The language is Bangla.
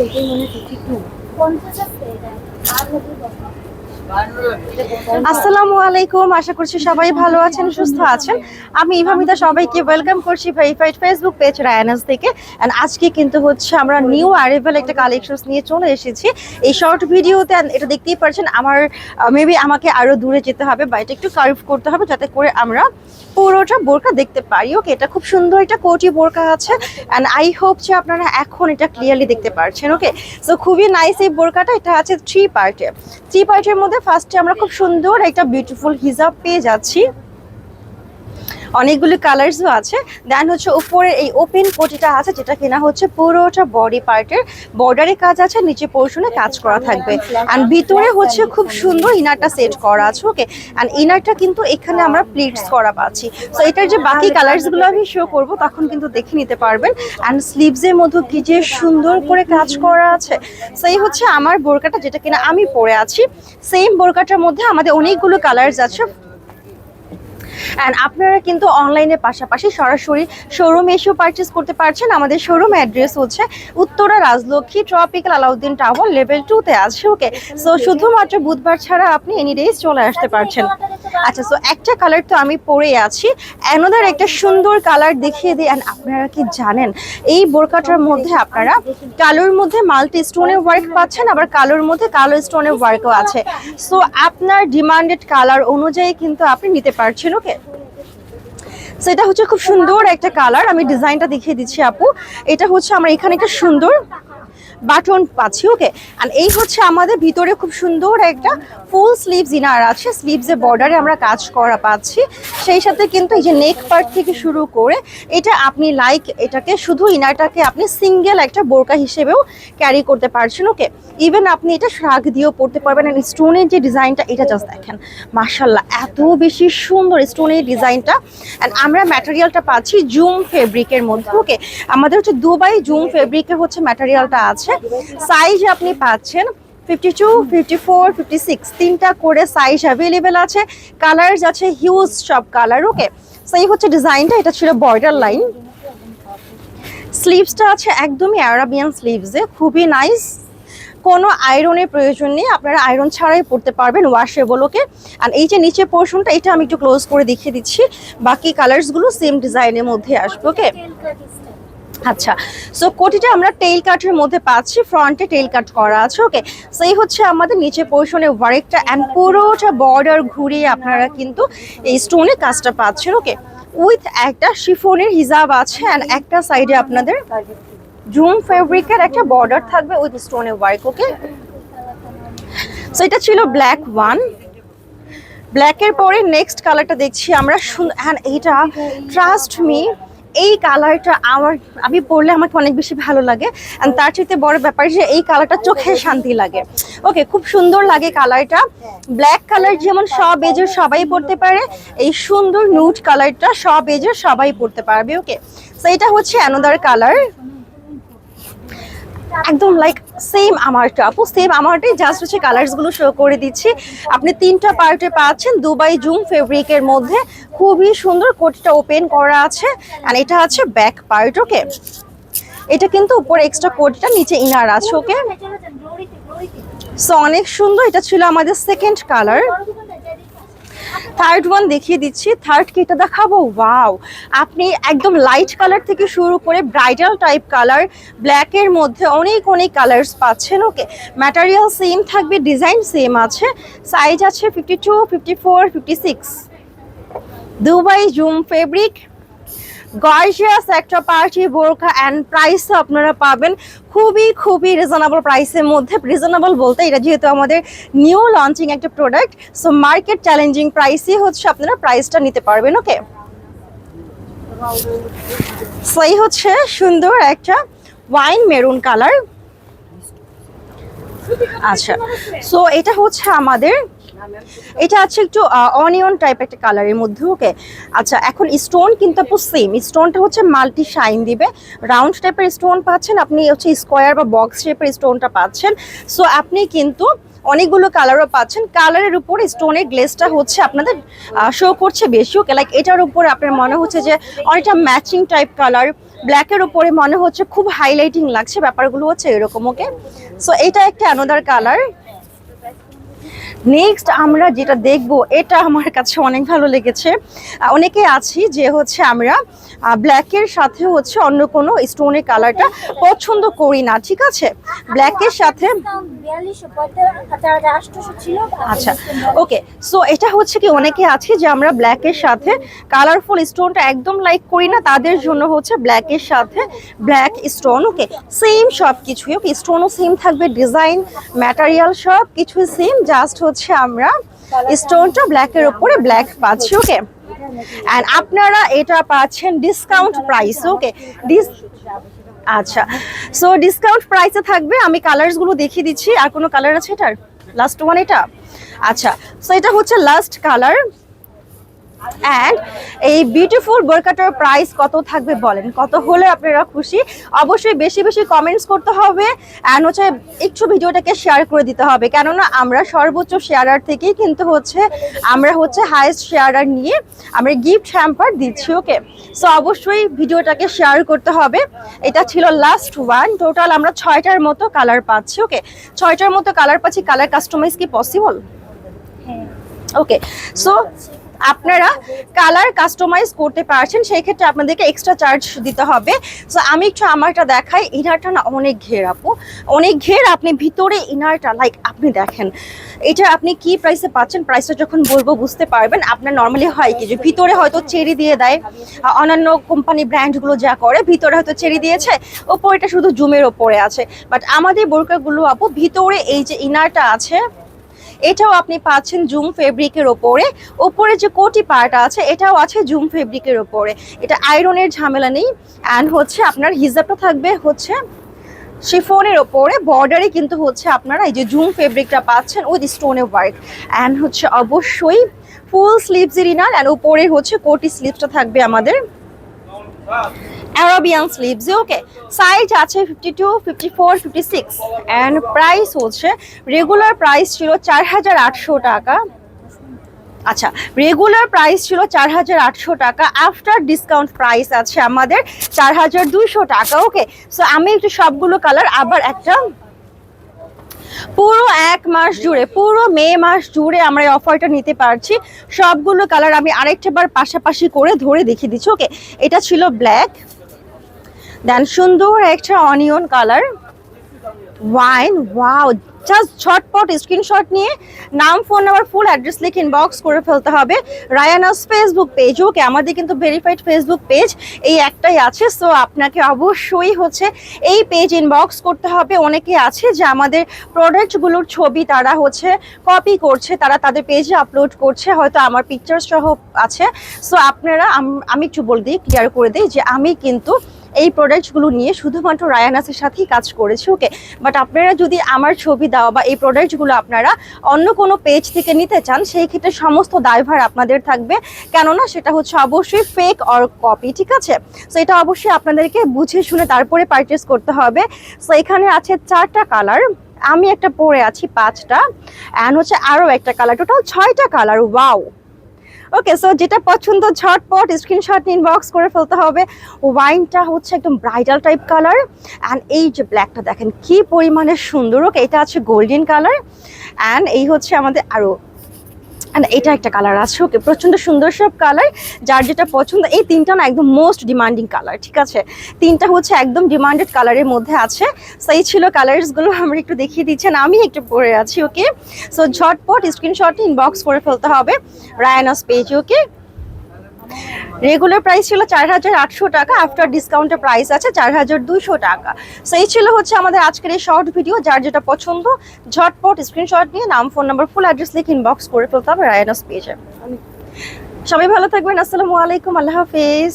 এটাই মনে হচ্ছে ঠিক না আসসালামু আলাইকুম, আশা করছি সবাই ভালো আছেন, সুস্থ আছেন। আমি ইভামিতা, সবাইকে ওয়েলকাম করছি ভেরিফাইড ফেসবুক পেজ রায়ানাস থেকে। অ্যান্ড আজকে কিন্তু হচ্ছে আমরা নিউ অ্যারাইভাল একটা কালেকশনস নিয়ে চলে এসেছি। এই শর্ট ভিডিওতে এটা দেখতেই পাচ্ছেন আমার মেবি আমাকে আরও দূরে যেতে হবে বা এটা একটু কার্ভ করতে হবে যাতে করে আমরা পুরোটা বোরকা দেখতে পারি। ওকে এটা খুব সুন্দর একটা কোটি বোরকা আছে। অ্যান্ড আই হোপ যে আপনারা এখন এটা ক্লিয়ারলি দেখতে পারছেন। ওকে সো খুবই নাইস এই বোরকাটা এটা আছে থ্রি পার্টে থ্রি পার্টের মধ্যে ফার্স্টে আমরা খুব সুন্দর একটা বিউটিফুল হিজাব পেয়ে যাচ্ছি। অনেকগুলো কালার্সও আছে। দেন হচ্ছে উপরে এই ওপেন কোটিটা আছে, যেটা কিনা হচ্ছে পুরোটা বডি পার্টের বর্ডারে কাজ আছে, নিচে পোর্শনে কাজ করা থাকবে। অ্যান্ড ভিতরে হচ্ছে খুব সুন্দর ইনারটা সেট করা আছে ওকে অ্যান্ড ইনারটা কিন্তু এখানে আমরা প্লিটস করা পাচ্ছি। সো এটার যে বাকি কালার্সগুলো আমি শো করব, তখন কিন্তু দেখে নিতে পারবেন। অ্যান্ড স্লিভসের মধ্যে কি যে সুন্দর করে কাজ করা আছে। সেই হচ্ছে আমার বোরকাটা, যেটা কিনা আমি পরে আছি। সেম বোরকাটার মধ্যে আমাদের অনেকগুলো কালার্স আছে। অ্যান্ড আপনারা কিন্তু অনলাইনের পাশাপাশি সরাসরি শোরুমে এসেও পারচেস করতে পারছেন। আমাদের শোরুম অ্যাড্রেস হচ্ছে Uttara Rajlakshmi tropical Alauddin tower level টুতে আছে ওকে সো শুধুমাত্র বুধবার ছাড়া আপনি এনি ডেজ চলে আসতে পারছেন। আচ্ছা সো একটা কালার তো আমি পরে আছি। অ্যানোদার একটা সুন্দর কালার দেখিয়ে দিই। অ্যান্ড আপনারা কি জানেন, এই বোরকাটার মধ্যে আপনারা কালোর মধ্যে মাল্টি স্টোনের ওয়ার্ক পাচ্ছেন, আবার কালোর মধ্যে কালো স্টোনের ওয়ার্কও আছে। সো আপনার ডিমান্ডেড কালার অনুযায়ী কিন্তু আপনি নিতে পারছেন ওকে সো এটা হচ্ছে খুব সুন্দর একটা কালার আমি ডিজাইনটা দেখিয়ে দিচ্ছি, আপু। এটা হচ্ছে আমার এখানে একটা সুন্দর বাটন পাচ্ছি ওকে আর এই হচ্ছে আমাদের ভিতরে খুব সুন্দর একটা ফুল স্লিভস ইনার আছে স্লিভসের বর্ডারে আমরা কাজ করা পাচ্ছি। সেই সাথে কিন্তু এই যে নেক পার্ট থেকে শুরু করে, এটা আপনি লাইক এটাকে শুধু ইনারটাকে আপনি সিঙ্গেল একটা বোরকা হিসেবেও ক্যারি করতে পারছেন ওকে ইভেন আপনি এটা শাক দিয়েও পড়তে পারবেন আর স্টোনের যে ডিজাইনটা এটা জাস্ট দেখেন। মার্শাল্লাহ এত বেশি সুন্দর স্টোনের ডিজাইনটা অ্যান্ড আমরা ম্যাটেরিয়ালটা পাচ্ছি জুম ফেব্রিকের মধ্যে ওকে আমাদের হচ্ছে দুবাই জুম ফেব্রিকের হচ্ছে ম্যাটেরিয়ালটা আছে। সাইজ আপনি পাচ্ছেন fifty two fifty four fifty six তিনটা করে সাইজ অ্যাভেলেবেল আছে। কালার্স আছে হিউজ সব কালার ওকে সেই হচ্ছে ডিজাইনটা এটা ছিল বর্ডার লাইন স্লিভসটা আছে একদমই অ্যারাবিয়ান স্লিভসে খুবই নাইস কোনো আয়রনের প্রয়োজন নেই, আপনারা আয়রন ছাড়াই পড়তে পারবেন ওয়াশেবলকে আর এই যে নিচে পোর্শনটা এটা আমি একটু ক্লোজ করে দেখিয়ে দিচ্ছি। বাকি কালার্সগুলো সেম ডিজাইনের মধ্যে আসবে ওকে আচ্ছা সো কোটিটা আমরা টেইল কাটের মধ্যে পাচ্ছি ফ্রন্টে টেইল কাট করা আছে ওকে সেই হচ্ছে আমাদের নিচে পোর্শনে ওয়ার্কটা অ্যান্ড পুরোটা বর্ডার ঘুরিয়ে আপনারা কিন্তু এই স্টোনে কাজটা পাচ্ছেন ওকে উইথ একটা শিফনের হিজাব আছে অ্যান্ড একটা সাইডে আপনাদের জুম ফেব্রিকের একটা বর্ডার থাকবে উইথ স্টোনের ওয়ার্ক ওকে সো এটা ছিল ব্ল্যাক ওয়ান ব্ল্যাকের পরে নেক্সট কালারটা দেখছি আমরা হ্যাঁ এইটা ট্রাস্ট মি এই কালারটা আমার, আমি পরলে আমাকে অনেক বেশি ভালো লাগে। তার চাইতে বড় ব্যাপার যে এই কালারটা চোখে শান্তি লাগে। ওকে খুব সুন্দর লাগে কালারটা ব্ল্যাক কালার যেমন সব এজের সবাই পরতে পারে, এই সুন্দর নুট কালারটা সব এজের সবাই পরতে পারবে ওকে তো এটা হচ্ছে অ্যানোদার কালার একদম লাইক সেম আমারটা আপু সেম আমারটাই জাস্ট হচ্ছে কালার্সগুলো শো করে দিচ্ছি। আপনি তিনটা পার্টে পাচ্ছেন দুবাই জুম ফেব্রিকের মধ্যে। খুবই সুন্দর, কোটটা ওপেন করা আছে। আর এটা আছে ব্যাক পার্ট ওকে এটা কিন্তু উপরে এক্সট্রা কোটটা, নিচে ইনার আছে ওকে সো অনেক সুন্দর, এটা ছিল আমাদের সেকেন্ড কালার থার্ড ওয়ান দেখিয়ে দিচ্ছি। থার্ড কি এটা দেখাবো? ওয়াও আপনি একদম লাইট কালার থেকে শুরু করে ব্রাইডাল টাইপ কালার ব্ল্যাকের মধ্যে অনেক অনেক কালার্স পাচ্ছেন ওকে ম্যাটারিয়াল সেম থাকবে ডিজাইন সেম আছে। সাইজ আছে fifty two fifty four fifty six Dubai zoom fabric gorgeous একটা পার্টি, বোরখা অ্যান্ড প্রাইসও আপনারা পাবেন। খুবই খুবই রিজনেবল প্রাইসের মধ্যে। রিজনেবল বলতে এটা যেহেতু আমাদের নিউ লঞ্চিং একটা প্রোডাক্ট সো মার্কেট চ্যালেঞ্জিং প্রাইসই হচ্ছে আপনারা প্রাইসটা নিতে পারবেন ওকে সেই হচ্ছে সুন্দর একটা ওয়াইন মেরুন কালার আচ্ছা সো এটা হচ্ছে আমাদের এটা আছে একটু অনিয়ন টাইপ একটা কালারের মধ্যে ওকে আচ্ছা এখন স্টোন কিন্তু আপু সেম স্টোনটা হচ্ছে মাল্টি শাইন দিবে। রাউন্ড টাইপের স্টোন পাচ্ছেন, আপনি হচ্ছে স্কোয়ার বা বক্স টাইপের স্টোনটা পাচ্ছেন। সো আপনি কিন্তু অনেকগুলো কালারও পাচ্ছেন। কালারের উপরে স্টোনের গ্লেসটা হচ্ছে আপনাদের শো করছে বেশি ওকে লাইক এটার উপরে আপনার মনে হচ্ছে যে অনেকটা ম্যাচিং টাইপ কালার ব্ল্যাকের উপরে মনে হচ্ছে খুব হাইলাইটিং লাগছে, ব্যাপারগুলো হচ্ছে এরকম ওকে সো এটা একটা অ্যানোদার কালার নেক্সট আমরা যেটা দেখব, এটা আমার কাছে অনেক ভালো লেগেছে। অনেকে আছি যে হচ্ছে আমরা ব্ল্যাকের সাথে হচ্ছে অন্য কোনো স্টোনের কালারটা পছন্দ করি না, ঠিক আছে? ব্ল্যাকের সাথে আচ্ছা ওকে সো এটা হচ্ছে কি অনেকে আছে যে আমরা ব্ল্যাকের সাথে কালারফুল স্টোনটা একদম লাইক করি না, তাদের জন্য হচ্ছে ব্ল্যাকের সাথে ব্ল্যাক স্টোন ওকে সেম সব কিছুই ওকে স্টোনও সেম থাকবে ডিজাইন ম্যাটারিয়াল সব কিছুই সেম জাস্ট হচ্ছে আমরা স্টোনটা ব্ল্যাকের ওপরে ব্ল্যাক পাচ্ছি ওকে অ্যান্ড আপনারা এটা পাচ্ছেন ডিসকাউন্ট প্রাইস ওকে ডিস আচ্ছা সো ডিসকাউন্ট প্রাইসে থাকবে, আমি কালারসগুলো দেখিয়ে দিচ্ছি, আর কোনো কালার আছে এটার? লাস্ট ওয়ান এটা? আচ্ছা সো এটা হচ্ছে লাস্ট কালার অ্যান্ড এই বিউটিফুল বোরকাটার প্রাইস কত থাকবে বলেন? কত হলে আপনারা খুশি? অবশ্যই বেশি বেশি কমেন্টস করতে হবে অ্যান্ড হচ্ছে একটু ভিডিওটাকে শেয়ার করে দিতে হবে। কেননা আমরা সর্বোচ্চ শেয়ারার থেকেই কিন্তু হচ্ছে আমরা হচ্ছে হাইয়েস্ট শেয়ারার নিয়ে আমরা গিফট হ্যাম্পার দিচ্ছি ওকে সো অবশ্যই ভিডিওটাকে শেয়ার করতে হবে। এটা ছিল লাস্ট ওয়ান টোটাল আমরা ছয়টার মতো কালার পাচ্ছি ওকে ছয়টার মতো কালার পাচ্ছি। কালার কাস্টমাইজ কি পসিবল ওকে সো আপনারা কালার কাস্টমাইজ করতে পারছেন, সেই ক্ষেত্রে আপনাদেরকে এক্সট্রা চার্জ দিতে হবে। সো আমি একটু আমারটা দেখাই ইনারটা না অনেক ঘের আপু। অনেক ঘের আপনি ভিতরে ইনারটা লাইক আপনি দেখেন, এটা আপনি কি প্রাইসে পাচ্ছেন? প্রাইসটা যখন বলব বুঝতে পারবেন। আপনার নর্মালি হয় কি যে ভিতরে হয়তো চেরি দিয়ে দেয় অন্যান্য কোম্পানি ব্র্যান্ডগুলো যা করে, ভিতরে হয়তো চেরি দিয়েছে ওপর এটা শুধু জুমের ওপরে আছে। বাট আমাদের বোরকাগুলো আপু, ভিতরে এই যে ইনারটা আছে এটাও আপনি পাচ্ছেন জুম ফেব্রিকের ওপরে। ওপরে যে কোটি পার্ট আছে, এটাও আছে জুম ফেব্রিকের ওপরে। এটা আয়রনের ঝামেলা নেই। অ্যান্ড হচ্ছে আপনার হিজাবটা থাকবে হচ্ছে শিফনের ওপরে। বর্ডারে কিন্তু হচ্ছে আপনারা এই যে জুম ফেব্রিকটা পাচ্ছেন উইথ স্টোনে ওয়ার্ক অ্যান্ড হচ্ছে অবশ্যই ফুল স্লিভসের ইনার অ্যান্ড উপরে হচ্ছে কোটি স্লিভসটা থাকবে আমাদের। অ্যারাবিয়ান স্লিভস ওকে সাইজ আছে fifty two fifty four fifty six and price হচ্ছে রেগুলার প্রাইস ছিল চার হাজার আটশো টাকা। আচ্ছা রেগুলার প্রাইস ছিল চার হাজার আটশো টাকা। আফটার ডিসকাউন্ট প্রাইস আছে আমাদের চার হাজার দুইশো টাকা ওকে সো আমি একটু সবগুলো কালার আবার একটা পুরো এক মাস জুড়ে, পুরো মে মাস জুড়ে আমরা এই অফারটা নিতে পারছি। সবগুলো কালার আমি আরেকটা বার পাশাপাশি করে ধরে দেখিয়ে দিচ্ছি ওকে এটা ছিল ব্ল্যাক দেন সুন্দর একটা onion colour wine wow just ঝটপট স্ক্রিনশট নিয়ে নাম ফোন নাম্বার ফুল অ্যাড্রেস লিখে ইনবক্স করে ফেলতে হবে। রায়ানাস ফেসবুক পেজ ওকে আমাদের কিন্তু ভেরিফাইড ফেসবুক পেজ এই একটাই আছে। সো আপনাকে অবশ্যই হচ্ছে এই পেজ ইনবক্স করতে হবে। অনেকে আছে যে আমাদের প্রোডাক্টগুলোর ছবি তারা হচ্ছে কপি করছে, তারা তাদের পেজে আপলোড করছে, হয়তো আমার পিকচার সহ আছে। সো আপনারা, আমি একটু বলে দিই ক্লিয়ার করে দিই যে আমি কিন্তু এই প্রোডাক্টগুলো নিয়ে শুধুমাত্র রায়ানাসের সাথেই কাজ করেছি ওকে বাট আপনারা যদি আমার ছবি দেওয়া বা এই প্রোডাক্টগুলো আপনারা অন্য কোনো পেজ থেকে নিতে চান, সেই ক্ষেত্রে সমস্ত দায়ভার আপনাদের থাকবে। কেননা সেটা হচ্ছে অবশ্যই ফেক অর কপি ঠিক আছে? সো এটা অবশ্যই আপনাদেরকে বুঝে শুনে তারপরে পারচেস করতে হবে। সো এখানে আছে চারটা কালার আমি একটা পরে আছি পাঁচটা। অ্যান্ড হচ্ছে আরও একটা কালার টোটাল ছয়টা কালার ওয়াও ওকে সো যেটা পছন্দ, ঝটপট স্ক্রিনশট ইনবক্স করে ফেলতে হবে। ওয়াইনটা হচ্ছে একদম ব্রাইডাল টাইপ কালার অ্যান্ড এই যে ব্ল্যাকটা দেখেন, কি পরিমাণে সুন্দর। ওকে এটা আছে গোল্ডেন কালার অ্যান্ড এই হচ্ছে আমাদের আরও এটা একটা কালার আছে ওকে প্রচণ্ড সুন্দর সব কালার যার যেটা পছন্দ, এই তিনটা না একদম মোস্ট ডিমান্ডিং কালার ঠিক আছে? তিনটা হচ্ছে একদম ডিমান্ডেড কালারের মধ্যে আছে। সো এই ছিল কালার্সগুলো আমরা একটু দেখিয়ে দিচ্ছেন, আমি একটু পরে আছি ওকে সো ঝটপট স্ক্রিনশট ইনবক্স করে ফেলতে হবে Rayans page okay regular price ছিল চার হাজার আটশো টাকা আফটার ডিসকাউন্টের প্রাইস আছে চার হাজার দুশো টাকা। সেই ছিল হচ্ছে আমাদের আজকের এই শর্ট ভিডিও যার যেটা পছন্দ, ঝটপট স্ক্রিনশট নিয়ে নাম ফোন নাম্বার ফুল অ্যাড্রেস লিখে ইনবক্স করে ফেলতে হবে রায়ানাস পেজে। সবাই ভালো থাকবেন, আসসালামু আলাইকুম, আল্লাহ হাফিজ।